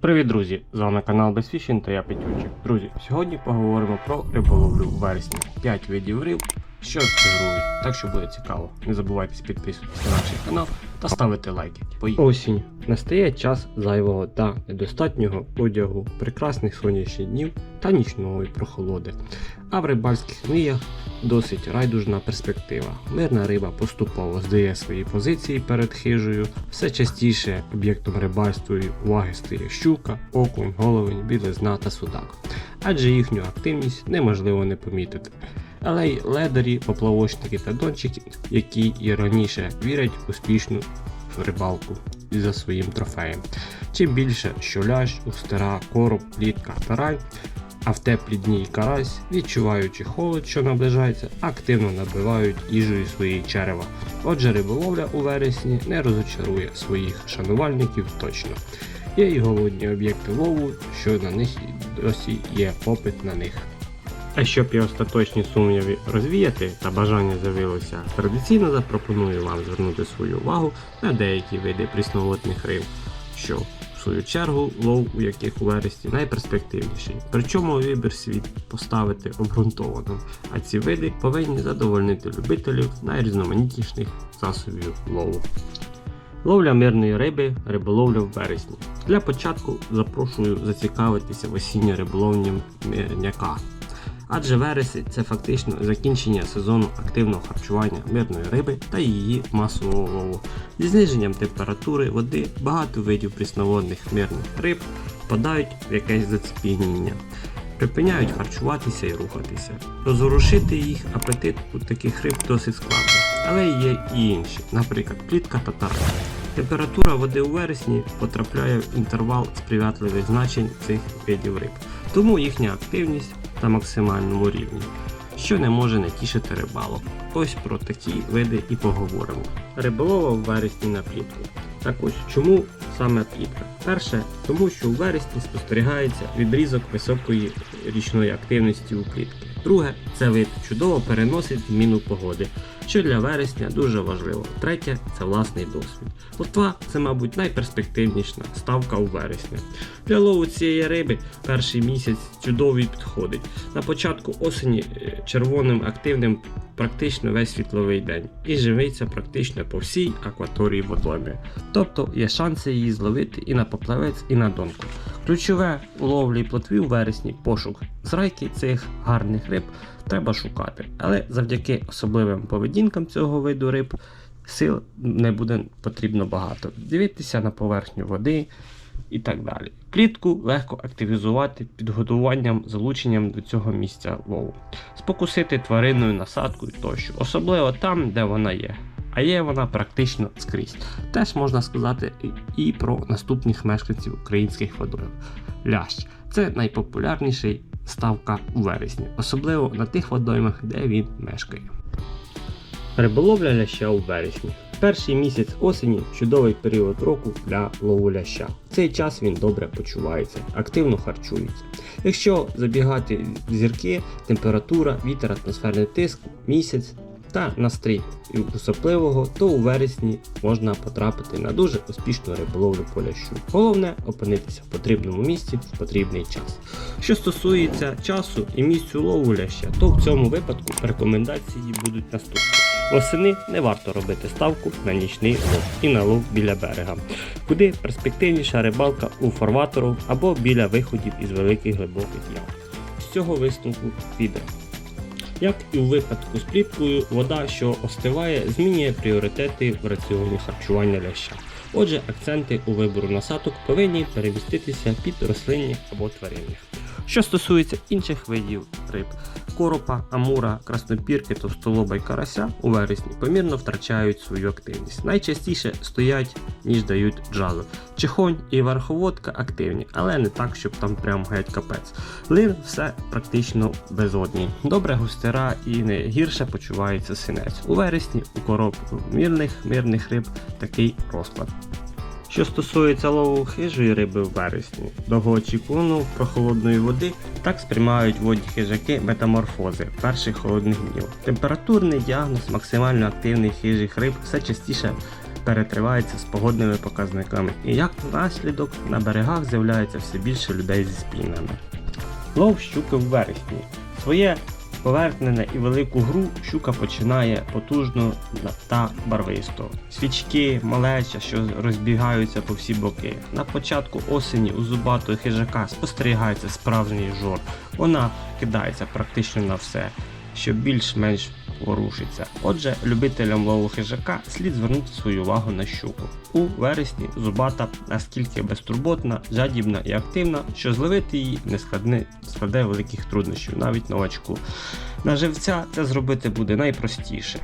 Привіт, друзі! З вами канал Безфішін та я Петючик. Друзі, сьогодні поговоримо про риболовлю в вересні. 5 видів риб, що фігурують, так що буде цікаво. Не забувайте підписуватися на наш канал та ставити лайки. Поїхали. Осінь. Настає час зайвого та недостатнього одягу, прекрасних сонячних днів та нічної прохолоди. А в рибальських мріях досить райдужна перспектива. Мирна риба поступово здає свої позиції перед хижею. Все частіше об'єктом рибальства уваги стає щука, окунь, головень, білизна та судак. Адже їхню активність неможливо не помітити. Але й ледарі, поплавочники та дончики, які і раніше вірять в успішну рибалку за своїм трофеєм. Чим більше щоляш, устера, короб, плітка, тарань, а в теплі дні й карась, відчуваючи холод, що наближається, активно набивають їжею свої черева. Отже, риболовля у вересні не розочарує своїх шанувальників точно. Є й голодні об'єкти лову, що на них досі є попит на них. А щоб і остаточні сумніви розвіяти та бажання з'явилося, традиційно запропоную вам звернути свою увагу на деякі види прісноводних риб, що в свою чергу лов у яких у вересні найперспективніший. Причому вибір світ поставити обґрунтованим, а ці види повинні задовольнити любителів найрізноманітніших засобів лову. Ловля мирної риби, риболовля в вересні. Для початку запрошую зацікавитися в осінньо риболовнім м'яка. Адже вересень це фактично закінчення сезону активного харчування мирної риби та її масового лову. Зі зниженням температури води багато видів прісноводних мирних риб впадають в якесь зацепінення, припиняють харчуватися і рухатися. Розворушити їх апетит у таких риб досить складно, але є і інші, наприклад, плітка та тарка. Температура води у вересні потрапляє в інтервал сприятливих значень цих видів риб, тому їхня активність на максимальному рівні, що не може не тішити рибалок. Ось про такі види і поговоримо. Риболова в вересні на плітку. Так ось чому саме плітка? Перше, тому що у вересні спостерігається відрізок високої річної активності у плітки. Друге, це вид чудово переносить зміну погоди, що для вересня дуже важливо. Третє це власний досвід. Лотва це, мабуть, найперспективніша ставка у вересні. Для лову цієї риби перший місяць чудовий підходить. На початку осені е, червоним активним практично весь світловий день і живиться практично по всій акваторії водойми. Тобто є шанси її зловити і на поплавець, і на донку. Ключове у ловлі плотві у вересні пошук. Зрайки цих гарних риб треба шукати, але завдяки особливим поведінкам цього виду риб сил не буде потрібно багато. Дивитися на поверхню води і так далі. Клітку легко активізувати підготуванням, залученням до цього місця лову, спокусити тваринною насадкою тощо, особливо там, де вона є. А є вона практично скрізь. Теж можна сказати і- про наступних мешканців українських водойм. Лящ це найпопулярніший ставка у вересні, особливо на тих водоймах, де він мешкає. Риболовля ляща у вересні. Перший місяць осені чудовий період року для лову ляща. В цей час він добре почувається, активно харчується. Якщо забігати зірки, температура, вітер, атмосферний тиск, місяць та настрій особливого, то у вересні можна потрапити на дуже успішну риболовлю по лящу. Головне опинитися в потрібному місці в потрібний час. Що стосується часу і місцю лову ляща, то в цьому випадку рекомендації будуть наступні. Восени не варто робити ставку на нічний лов і на лов біля берега, куди перспективніша рибалка у фарватеру або біля виходів із великих глибоких ям. З цього висновку піде. Як і у випадку з пліткою, вода, що остиває, змінює пріоритети в раціоні харчування ляща. Отже, акценти у вибору насадок повинні переміститися під рослинні або тваринних. Що стосується інших видів риб, коропа, амура, краснопірки, товстолоба й карася у вересні помірно втрачають свою активність. Найчастіше стоять, ніж дають джазу. Чихонь і верховодка активні, але не так, щоб там прям геть капець. Лин все практично безодній. Добре густера і не гірше почувається синець. У вересні у коробку мірних мирних риб такий розклад. Що стосується лову хижої риби в вересні, довгоочікувану прохолодної води так сприймають водні хижаки метаморфози перших холодних днів. Температурний діагноз максимально активних хижих риб все частіше перетривається з погодними показниками, і як наслідок на берегах з'являється все більше людей зі спінами. Лов щуки в вересні. Своє поверхнене і велику гру щука починає потужно та барвисто. Свічки, малеча, що розбігаються по всі боки. На початку осені у зубатого хижака спостерігається справжній жор. Вона кидається практично на все, що більш-менш ворушиться. Отже, любителям лову хижака слід звернути свою увагу на щуку. У вересні зубата наскільки безтурботна, жадібна і активна, що зловити її не складне, складе великих труднощів, навіть новачку. На живця це зробити буде найпростіше.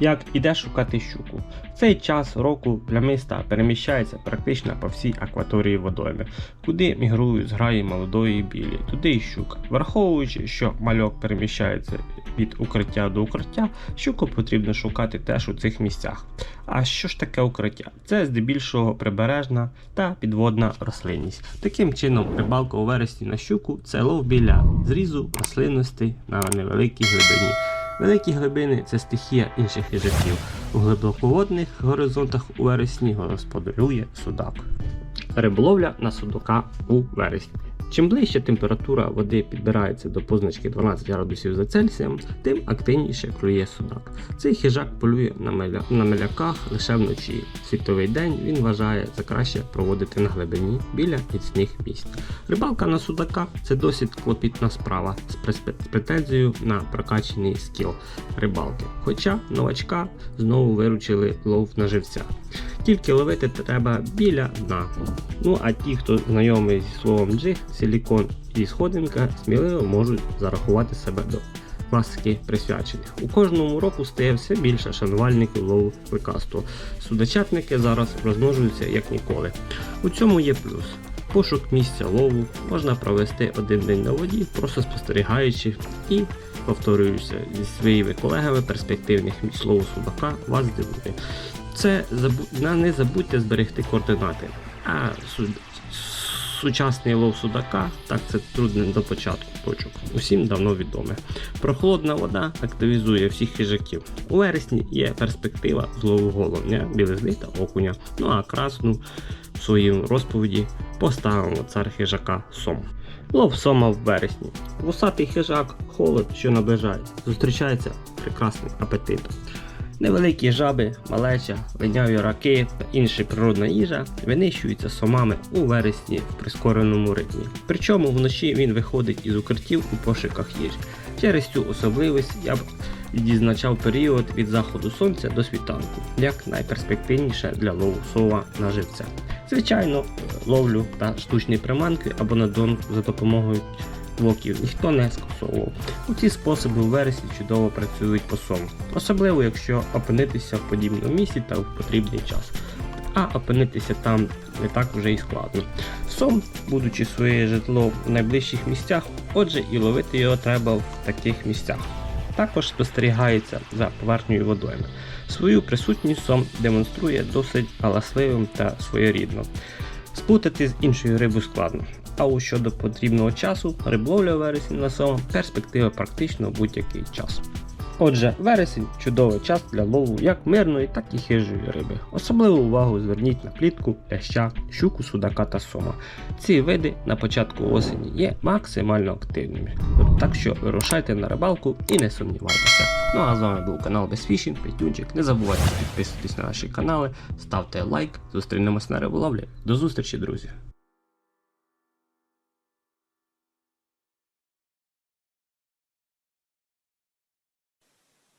Як іде шукати щуку. В цей час року плямиста переміщається практично по всій акваторії водойми, куди мігрують зграї молодої білі, туди і щука. Враховуючи, що мальок переміщається від укриття до укриття, щуку потрібно шукати теж у цих місцях. А що ж таке укриття? Це здебільшого прибережна та підводна рослинність. Таким чином, рибалка у вересні на щуку це лов біля зрізу рослинностей на невеликій глибині. Великі глибини це стихія інших їжаків. У глибоководних горизонтах у вересні господарює судак. Риболовля на судака у вересні. Чим ближче температура води підбирається до позначки 12 градусів за Цельсієм, тим активніше клює судак. Цей хижак полює на, меля... на меляках лише вночі. Світовий день він вважає за краще проводити на глибині біля міцних місць. Рибалка на судака це досить клопітна справа з претензією на прокачений скіл рибалки. Хоча новачка знову виручили лов на живця. Тільки ловити треба біля дна. Ну а ті, хто знайомий зі словом джиг, силікон і сходинка, сміливо можуть зарахувати себе до класики присвячених. У кожному року стає все більше шанувальників лову кликасту. Судочатники зараз розмножуються як ніколи. У цьому є плюс. Пошук місця лову можна провести один день на воді, просто спостерігаючи і повторююся зі своїми колегами перспективних місць лову судака вас дивує. Це не забудьте зберегти координати. А сучасний лов судака, так це трудно до початку точок. Усім давно відоме. Прохолодна вода активізує всіх хижаків. У вересні є перспектива злову головня, білизни та окуня. Ну а красну в своїй розповіді поставимо цар хижака сом. Лов сома в вересні. Вусатий хижак, холод, що наближає, зустрічається прекрасним апетитом. Невеликі жаби, малеча, линяві раки та інша природна їжа винищуються сомами у вересні в прискореному ритмі. Причому вночі він виходить із укриттів у пошуках їжі. Через цю особливість я б відзначав період від заходу сонця до світанку, як найперспективніше для лову сова на живця. Звичайно, ловлю та штучні приманки або на дон за допомогою блоків ніхто не скасовував. У ці способи у вересні чудово працюють по сому, особливо якщо опинитися в подібному місці та в потрібний час. А опинитися там не так вже і складно. Сом, будучи своє житло в найближчих місцях, отже, і ловити його треба в таких місцях. Також спостерігається за поверхнею водойми. Свою присутність сом демонструє досить галасливим та своєрідно. Сплутати з іншою рибою складно. А у щодо потрібного часу, рибловля у вересні на сома перспектива практично будь-який час. Отже, вересень чудовий час для лову як мирної, так і хижої риби. Особливу увагу зверніть на плітку, ляща, щуку, судака та сома. Ці види на початку осені є максимально активними. Так що вирушайте на рибалку і не сумнівайтеся. Ну а з вами був канал Безфішінг, Петюнчик. Не забувайте підписуватись на наші канали, ставте лайк, зустрінемось на риболовлі. До зустрічі, друзі!